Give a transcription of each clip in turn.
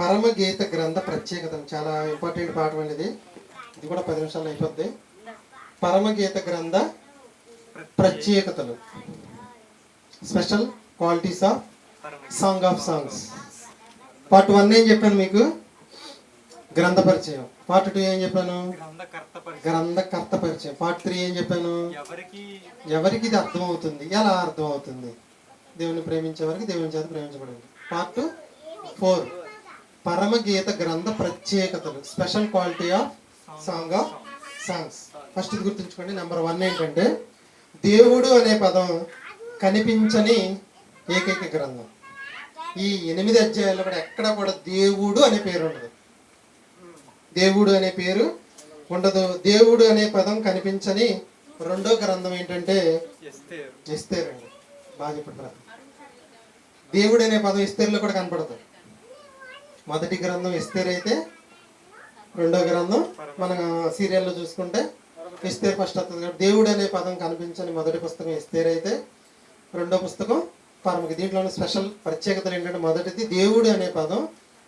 పరమగీత గ్రంథ ప్రత్యేకత చాలా ఇంపార్టెంట్ పాఠం అండి ఇది. ఇది కూడా పది నిమిషాలు అయిపోద్ది. పరమగీత గ్రంథ ప్రత్యేకతలు. Special qualities of song of songs part one ఏం చెప్పాను మీకు? గ్రంథ పరిచయం. పార్ట్ టూ ఏం చెప్పాను? గ్రంథకర్త పరిచయం. పార్ట్ త్రీ ఏం చెప్పాను? ఎవరికి? ఎవరికి ఇది అర్థం అవుతుంది ఎలా అర్థం అవుతుంది దేవుని ప్రేమించే వారికి దేవుని చేత ప్రేమించబడింది. పార్ట్ ఫోర్ పరమగీత గ్రంథ ప్రత్యేకతలు. Special quality of song of songs first ఇది గుర్తుంచుకోండి. నెంబర్ వన్ ఏంటంటే దేవుడు అనే పదం కనిపించని ఏకైక గ్రంథం. ఈ ఎనిమిది అధ్యాయాల్లో కూడా ఎక్కడ కూడా దేవుడు అనే పేరు ఉండదు. దేవుడు అనే పేరు ఉండదు. దేవుడు అనే పదం కనిపించని రెండో గ్రంథం ఏంటంటే ఎస్తేరు. ఇస్తేరండి బాగా చెప్పండి. దేవుడు అనే పదం ఇస్తేరులో కూడా కనపడదు. మొదటి గ్రంథం ఇస్తేరైతే రెండో గ్రంథం. మన సీరియల్లో చూసుకుంటే ఇస్తే ఫస్ట్ వస్తుంది కాబట్టి దేవుడు అనే పదం కనిపించని మొదటి పుస్తకం ఇస్తేరైతే రెండో పుస్తకం పరమకి. దీంట్లోని స్పెషల్ ప్రత్యేకతలు ఏంటంటే మొదటిది దేవుడు అనే పదం.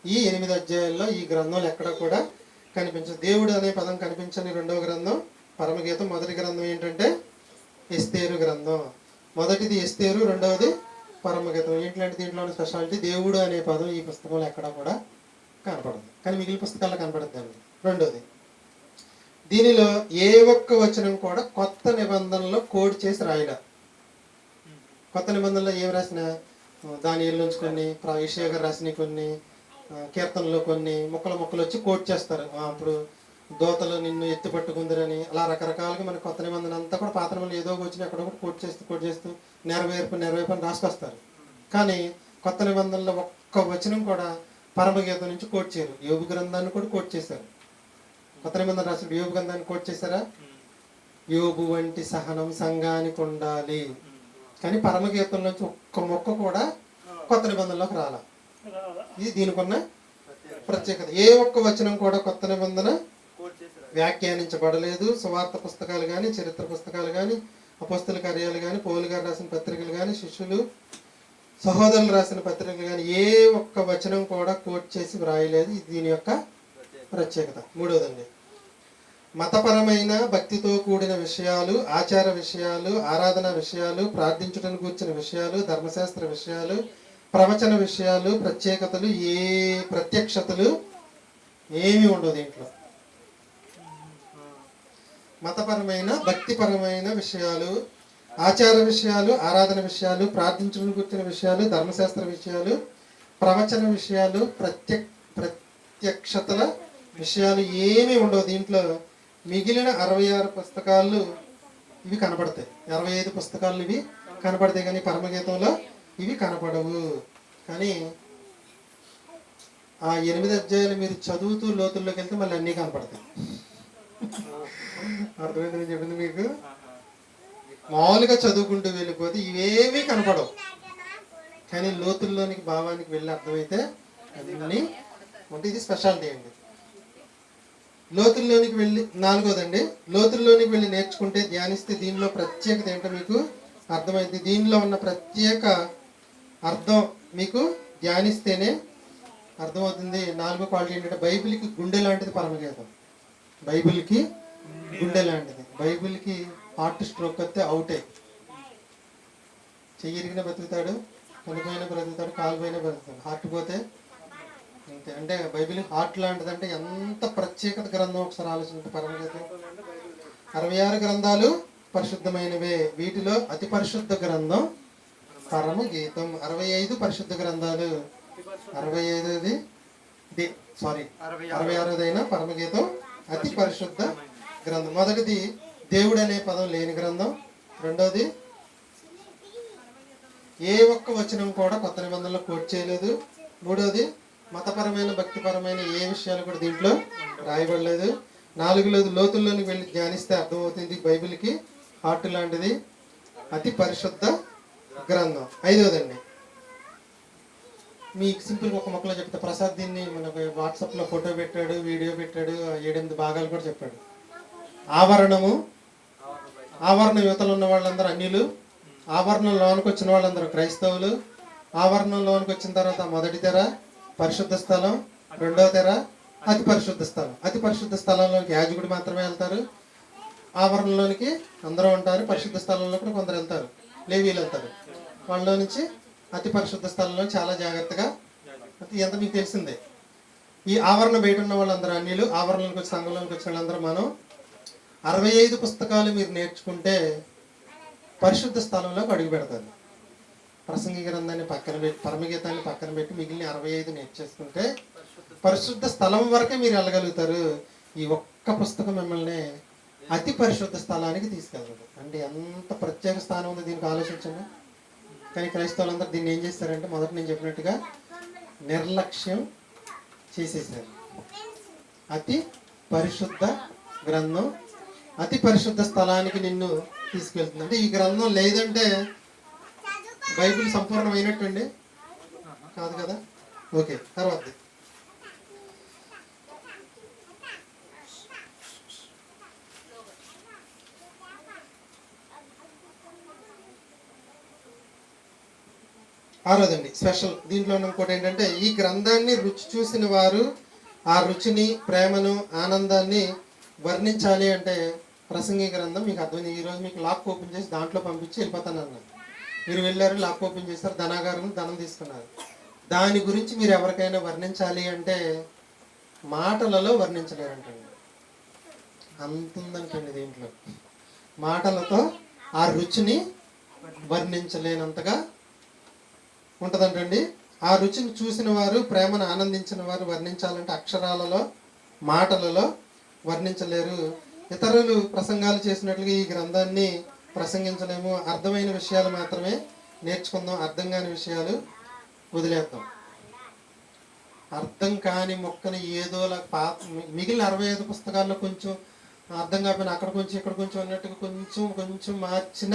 ఈ ఎనిమిది అధ్యాయాల్లో ఈ గ్రంథంలో ఎక్కడ కూడా కనిపించదు. దేవుడు అనే పదం కనిపించని రెండవ గ్రంథం పరమగీతం మొదటి గ్రంథం ఏంటంటే ఎస్తేరు గ్రంథం. మొదటిది ఎస్తేరు రెండవది పరమగీతం. ఏంటంటే దీంట్లోని స్పెషాలిటీ? దేవుడు అనే పదం ఈ పుస్తకంలో ఎక్కడ కూడా కనపడదు. కానీ మిగిలిన పుస్తకాల్లో కనపడుద్దండి రెండోది దీనిలో ఏ ఒక్క వచనం కూడా కొత్త నిబంధనలో కోడ్ చేసి రాయడా కొత్త నిబంధనలో ఏం రాసిన? దాని నుంచి కొన్ని ఇషయ గారు రాసిన కొన్ని కీర్తనలు కీర్తనలో కొన్ని ముక్కలు ముక్కలు వచ్చి కోట్ చేస్తారు. అప్పుడు దోతలు నిన్ను ఎత్తి పట్టుకుందరని అలా రకరకాలుగా మన కొత్త నిబంధన అంతా కూడా పాత నిబంధనలు ఏదో వచ్చినా వచ్చిన కూడా కోట్ చేస్తూ కోట్ చేస్తూ నెరవేర్పు నెరవేర్పు అని రాసుకొస్తారు. కానీ కొత్త నిబంధనలో ఒక్క వచనం కూడా పరమగీతం నుంచి కోట్ చేయరు. యోగు గ్రంథాన్ని కూడా కోట్ చేశారు. కొత్త నిబంధన రాసిన యోగు గ్రంథాన్ని కోట్ చేశారా? యోగు వంటి సహనం సంఘానికి ఉండాలి కానీ పరమగీతం నుంచి ఒక్క మొక్క కూడా కొత్త నిబంధనలోకి రాల. ఇది దీనికి ఉన్న ప్రత్యేకత. ఏ ఒక్క వచనం కూడా కొత్త నిబంధన వ్యాఖ్యానించబడలేదు. సువార్త పుస్తకాలు కానీ చరిత్ర పుస్తకాలు కానీ అపస్తుల కార్యాలు కానీ పౌలు గారు రాసిన పత్రికలు కానీ శిష్యులు సహోదరులు రాసిన పత్రిక కానీ ఏ ఒక్క వచనం కూడా కోట్ చేసి వ్రాయలేదు. దీని యొక్క ప్రత్యేకత. మూడవదండి మతపరమైన భక్తితో కూడిన విషయాలు ఆచార విషయాలు ఆరాధన విషయాలు ప్రార్థించడం కూర్చిన విషయాలు ధర్మశాస్త్ర విషయాలు ప్రవచన విషయాలు ప్రత్యేకతలు ఏ ప్రత్యక్షతలు ఏమీ ఉండవు దీంట్లో. మతపరమైన భక్తిపరమైన విషయాలు ఆచార విషయాలు ఆరాధన విషయాలు ప్రార్థించడం కూర్చున్న విషయాలు ధర్మశాస్త్ర విషయాలు ప్రవచన విషయాలు ప్రత్య ప్రత్యక్షతల విషయాలు ఏమీ ఉండవు. దీంట్లో మిగిలిన అరవై ఆరు పుస్తకాలు ఇవి కనపడతాయి అరవై ఐదు పుస్తకాలు ఇవి కనపడతాయి కానీ పరమగీతంలో ఇవి కనపడవు కానీ ఆ ఎనిమిది అధ్యాయులు మీరు చదువుతూ లోతుల్లోకి వెళ్తే మళ్ళీ అన్నీ కనపడతాయి. అర్థమైంది నేను చెప్పింది మీకు? మామూలుగా చదువుకుంటూ వెళ్ళిపోతే ఇవేమీ కనపడవు. కానీ లోతుల్లోనికి భావానికి వెళ్ళి అర్థమైతే అన్నీ అంటే ఇది స్పెషాలిటీ అండి. లోతుల్లోనికి వెళ్ళి నాలుగోదండి లోతుల్లోనికి వెళ్ళి నేర్చుకుంటే ధ్యానిస్తే దీనిలో ప్రత్యేకత ఏంటో మీకు అర్థమైంది దీనిలో ఉన్న ప్రత్యేక అర్థం మీకు ధ్యానిస్తేనే అర్థమవుతుంది. నాలుగో క్వాలిటీ ఏంటంటే బైబిల్కి గుండె లాంటిది పరమగీతం. బైబిల్కి గుండె లాంటిది. బైబిల్కి హార్ట్ స్ట్రోక్ వస్తే అవుటే. చెయ్యిరిగిన బ్రతుకుతాడు కనుపైన బ్రతుకుతాడు కాలు పైన బ్రతుకుతాడు. హార్ట్ పోతే అంతే. అంటే బైబిల్ హార్ట్ లాంటిది అంటే ఎంత ప్రత్యేకత గ్రంథం ఒకసారి ఆలోచించండి పరమగీతం అరవై ఆరు గ్రంథాలు పరిశుద్ధమైనవే. వీటిలో అతి పరిశుద్ధ గ్రంథం పరమ గీతం అరవై ఐదు పరిశుద్ధ గ్రంథాలు. అరవై ఐదోది సారీ అరవై అరవై ఆరోదైన పరమగీతం అతి పరిశుద్ధ గ్రంథం. మొదటిది దేవుడు అనే పదం లేని గ్రంథం. రెండోది ఏ ఒక్క వచనం కూడా కొత్త నిబంధనలో కోట్ చేయలేదు. మూడోది మతపరమైన భక్తిపరమైన ఏ విషయాలు కూడా దీంట్లో రాయబడలేదు. నాలుగులోది లోతుల్లోనికి వెళ్ళి ధ్యానిస్తే అర్థమవుతుంది బైబిల్కి హార్ట్ లాంటిది. అతి పరిశుద్ధ గ్రంథం. ఐదోదండి మీకు సింపుల్గా ఒక మొక్కలో చెప్తే. ప్రసాద్ దీన్ని మన వాట్సాప్లో ఫోటో పెట్టాడు వీడియో పెట్టాడు ఆ ఏడెనిమిది భాగాలు కూడా చెప్పాడు. ఆవరణము ఆవరణ యువతలు ఉన్న వాళ్ళందరూ అన్యులు. ఆవరణం లోనికి వచ్చిన వాళ్ళందరూ క్రైస్తవులు. ఆవరణం లోనికి వచ్చిన తర్వాత మొదటి తెర పరిశుద్ధ స్థలం. రెండవ తెర అతి పరిశుద్ధ స్థలం. అతి పరిశుద్ధ స్థలంలోకి యాజకుడు మాత్రమే వెళ్తారు. ఆవరణలోనికి అందరూ ఉంటారు. పరిశుద్ధ స్థలంలో కూడా కొందరు వెళ్తారు. లేవీలు వెళ్తారు. వాళ్ళలో నుంచి అతి పరిశుద్ధ స్థలంలో చాలా జాగ్రత్తగా ఎంత మీకు తెలిసిందే. ఈ ఆవరణ బయట ఉన్న వాళ్ళందరూ అన్యులు. ఆవరణలోకి వచ్చి సంఘంలోకి వచ్చిన వాళ్ళందరూ మనం. అరవై ఐదు పుస్తకాలు మీరు నేర్చుకుంటే పరిశుద్ధ స్థలంలోకి అడుగు పెడతారు. ప్రసంగి గ్రంథాన్ని పక్కన పెట్టి పరమగీతాన్ని పక్కన పెట్టి మిగిలిన అరవై ఐదు నేర్చేసుకుంటే పరిశుద్ధ స్థలం వరకే మీరు వెళ్ళగలుగుతారు. ఈ ఒక్క పుస్తకం మిమ్మల్ని అతి పరిశుద్ధ స్థలానికి తీసుకెళ్ళదు అంటే ఎంత ప్రత్యేక స్థానం ఉంది దీనికి ఆలోచించండి. కానీ క్రైస్తవులందరూ దీన్ని ఏం చేస్తారంటే మొదట నేను చెప్పినట్టుగా నిర్లక్ష్యం చేసేసారు. అతి పరిశుద్ధ గ్రంథం అతి పరిశుద్ధ స్థలానికి నిన్ను తీసుకెళ్తుంది. అంటే ఈ గ్రంథం లేదంటే బైబిల్ సంపూర్ణమైనట్టండి? కాదు కదా? ఓకే తర్వాత. ఆరోదండి స్పెషల్. దీంట్లో ఇంకోటి ఏంటంటే ఈ గ్రంథాన్ని రుచి చూసిన వారు ఆ రుచిని ప్రేమను ఆనందాన్ని వర్ణించాలి అంటే ప్రసంగి గ్రంథం మీకు అర్థమైంది. ఈరోజు మీకు లాక్ ఓపెన్ చేసి దాంట్లో పంపించి వెళ్ళిపోతాను మీరు వెళ్ళారు లాక్ ఓపెన్ చేశారు ధనాగారం ధనం తీసుకున్నారు. దాని గురించి మీరు ఎవరికైనా వర్ణించాలి అంటే మాటలలో వర్ణించలేరంటండి. అంత ఉందంటండి దీంట్లో. మాటలతో ఆ రుచిని వర్ణించలేనంతగా ఉంటుందంటండి. ఆ రుచిని చూసిన వారు ప్రేమను ఆనందించిన వారు వర్ణించాలంటే అక్షరాలలో మాటలలో వర్ణించలేరు. ఇతరులు ప్రసంగాలు చేసినట్లుగా ఈ గ్రంథాన్ని ప్రసంగించలేము. అర్థమైన విషయాలు మాత్రమే నేర్చుకుందాం. అర్థం కాని విషయాలు వదిలేద్దాం. అర్థం కాని మొక్కని ఏదోలా పాత మిగిలిన అరవై ఐదు పుస్తకాల్లో కొంచెం అర్థం కాకపోయినా అక్కడ కొంచెం ఇక్కడ కొంచెం అన్నట్టుగా కొంచెం కొంచెం మార్చిన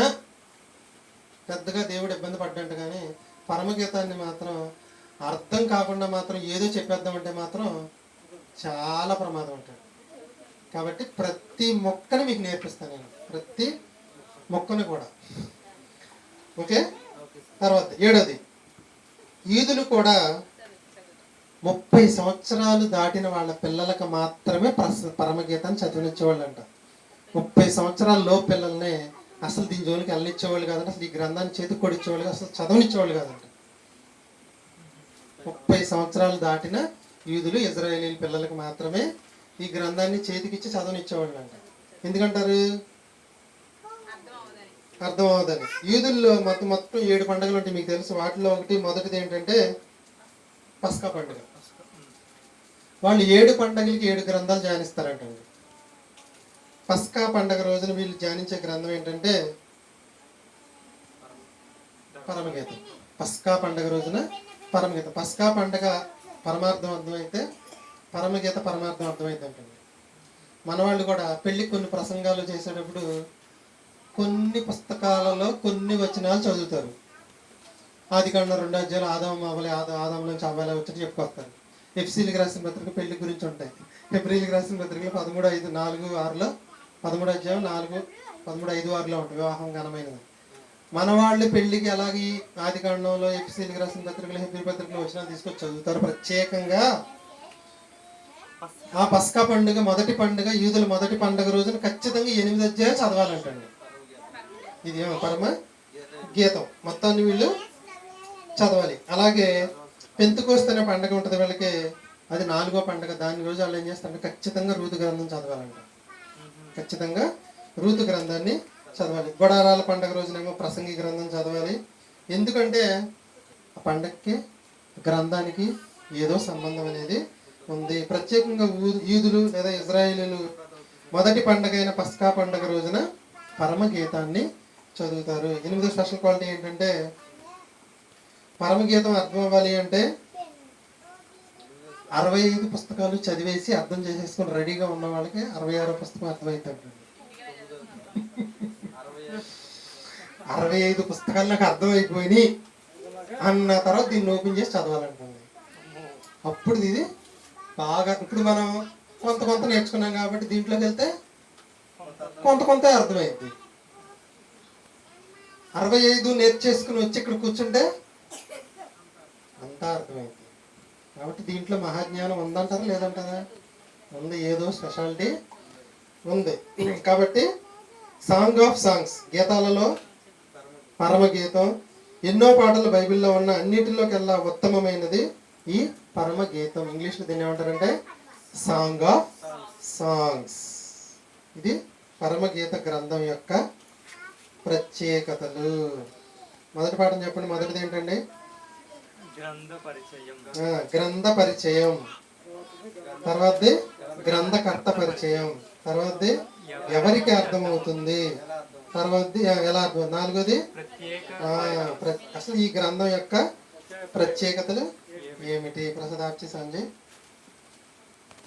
పెద్దగా దేవుడు ఇబ్బంది పడ్డంట కానీ పరమగీతాన్ని మాత్రం అర్థం కాకుండా మాత్రం ఏదో చెప్పేద్దామంటే మాత్రం చాలా ప్రమాదం ఉంటుంది కాబట్టి ప్రతి మొక్కని మీకు నేర్పిస్తాను నేను. ప్రతి మొక్కని కూడా. ఓకే? తర్వాత ఏడోది. ఈదులు కూడా ముప్పై సంవత్సరాలు దాటిన వాళ్ళ పిల్లలకు మాత్రమే ప్రస పరమగీతాన్ని అంట ముప్పై సంవత్సరాల లో పిల్లల్ని అసలు దీని జోలికి వెళ్ళనిచ్చేవాళ్ళు కాదంట అసలు ఈ గ్రంథాన్ని చేతికి కొడిచ్చేవాళ్ళు కాదు, అసలు చదవనిచ్చేవాళ్ళు కాదంట. ముప్పై సంవత్సరాలు దాటిన యూదులు ఇజ్రాయేలీ పిల్లలకు మాత్రమే ఈ గ్రంథాన్ని చేతికిచ్చి చదవనిచ్చేవాళ్ళు అంట ఎందుకంటారు? అర్థం అవదని యూదుల్లో మొత్తం మొత్తం ఏడు పండుగలు ఉంటాయి. మీకు తెలుసు. వాటిలో ఒకటి మొదటిది ఏంటంటే పస్కా పండుగ. వాళ్ళు ఏడు పండుగలకి ఏడు గ్రంథాలు ధ్యానిస్తారంటండి. పస్కా పండగ రోజున వీళ్ళు ధ్యానించే గ్రంథం ఏంటంటే పరమగీతం. పస్కా పండగ రోజున పరమగీతం. పస్కా పండగ పరమార్థం అర్థమైతే పరమగీత పరమార్థం అర్థమైంది అంటండి మన వాళ్ళు కూడా పెళ్ళి కొన్ని ప్రసంగాలు చేసేటప్పుడు కొన్ని పుస్తకాలలో కొన్ని వచనాలు చదువుతారు. ఆది కాండ రెండు అధ్యాయులు ఆదాం అవ్వలే ఆదా ఆదాం నుంచి అవ్వలే వచ్చి చెప్పుకొస్తారు. ఎఫ్సీలకు రాసిన పత్రిక పెళ్ళి గురించి ఉంటాయి. ఫిబ్రిల్కి రాసిన పత్రికలు పదమూడు ఐదు నాలుగు ఆరులో పదమూడు అధ్యాయం నాలుగు పదమూడు ఐదు ఆరులో ఉంటాయి. వివాహం ఘనమైనది. మన వాళ్ళు పెళ్ళికి అలాగే ఆది కాండంలో ఎఫ్సీలకు రాసిన పత్రికలు హెబ్రి పత్రికలు వచ్చినా తీసుకొచ్చి చదువుతారు? ప్రత్యేకంగా ఆ పస్కా పండుగ మొదటి పండుగ యూదుల మొదటి పండుగ రోజున ఖచ్చితంగా ఎనిమిది అధ్యాయం చదవాలంటండి. ఇది ఏమో పరమ గీతం. మొత్తాన్ని వీళ్ళు చదవాలి. అలాగే పెంతుకోస్తు అనే పండుగ ఉంటుంది వీళ్ళకి. అది నాలుగో పండుగ. దాని రోజు వాళ్ళు ఏం చేస్తారంటే ఖచ్చితంగా రూతు గ్రంథం చదవాలంట. ఖచ్చితంగా రూతు గ్రంథాన్ని చదవాలి. గొడారాల పండుగ రోజునేమో ప్రసంగి గ్రంథం చదవాలి. ఎందుకంటే ఆ పండగకి గ్రంథానికి ఏదో సంబంధం అనేది ఉంది. ప్రత్యేకంగా ఈదులు యూదులు లేదా ఇజ్రాయేలీలు మొదటి పండగ అయిన పస్కా పండగ రోజున పరమగీతాన్ని చదువుతారు. ఎనిమిదో స్పెషల్ క్వాలిటీ ఏంటంటే పరమగీతం అర్థం అవ్వాలి అంటే అరవై ఐదు పుస్తకాలు చదివేసి అర్థం చేసేసుకుని రెడీగా ఉన్న వాళ్ళకి అరవై ఆరో పుస్తకం అర్థమవుతుంది అరవై ఐదు పుస్తకాలు నాకు అర్థమైపోయినాయి అన్న తర్వాత దీన్ని ఓపెన్ చేసి చదవాలంటుంది. అప్పుడు ఇది బాగా ఇప్పుడు మనం కొంత కొంత నేర్చుకున్నాం కాబట్టి దీంట్లోకి వెళ్తే కొంత కొంత అర్థమైంది. అరవై ఐదు నేర్చేసుకుని వచ్చి ఇక్కడ కూర్చుంటే అంతా అర్థమైంది. కాబట్టి దీంట్లో మహాజ్ఞానం ఉందంటారా లేదంటారా? ఉంది ఏదో స్పెషాలిటీ ఉంది. కాబట్టి సాంగ్ ఆఫ్ సాంగ్స్ గీతాలలో పరమగీతం ఎన్నో పాటలు బైబిల్లో ఉన్న అన్నిటిలోకెల్లా ఉత్తమమైనది ఈ పరమ గీతం ఇంగ్లీష్లో దీన్ని ఏమంటారంటే? Song of songs. ఇది పరమగీత గ్రంథం యొక్క ప్రత్యేకతలు. మొదటి పాఠం చెప్పండి. మొదటిది ఏంటండి? గ్రంథ పరిచయం. ఆ, గ్రంథ పరిచయం. తర్వాతది గ్రంథకర్త పరిచయం. తర్వాతది ఎవరికి అర్థమవుతుంది? తర్వాతది ఎలా అర్థం? నాలుగోది? అసలు ఈ గ్రంథం యొక్క ప్రత్యేకతలు ఏమిటి ప్రసాద్ సంజయ్?